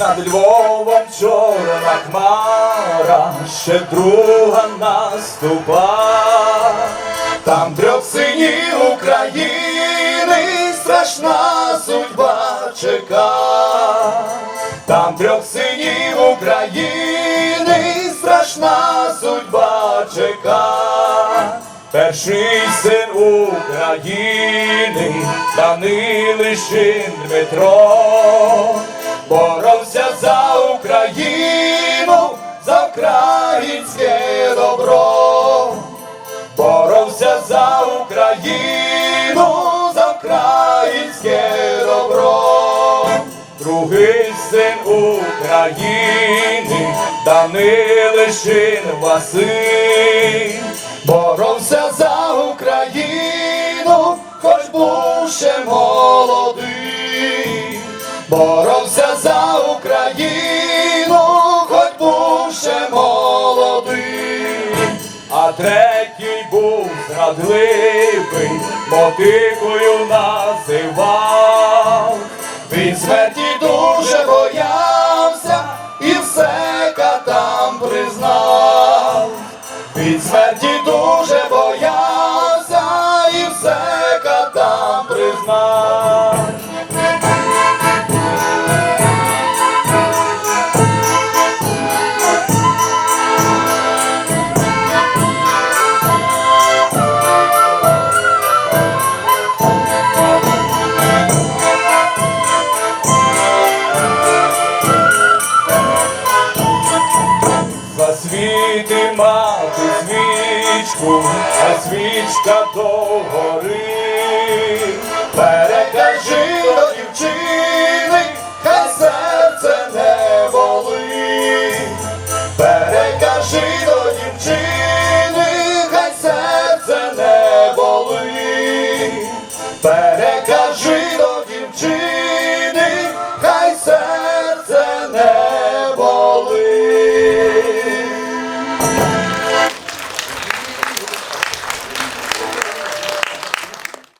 над Львовом чорна хмара, ще друга наступа, там трьох синів України страшна судьба чека, там трьох синів України страшна судьба чека. Перший син України, Данилишин Дмитро, боровся за Україну, за українське добро, боровся за Україну, за українське добро. Другий син України, Данилишин Василь, боровся за Україну, хоч був ще молодий, боровся третій був зрадливий, мотикою називав. Він смерті дуже боявся Засвіти мати свічку, а свічка до гори.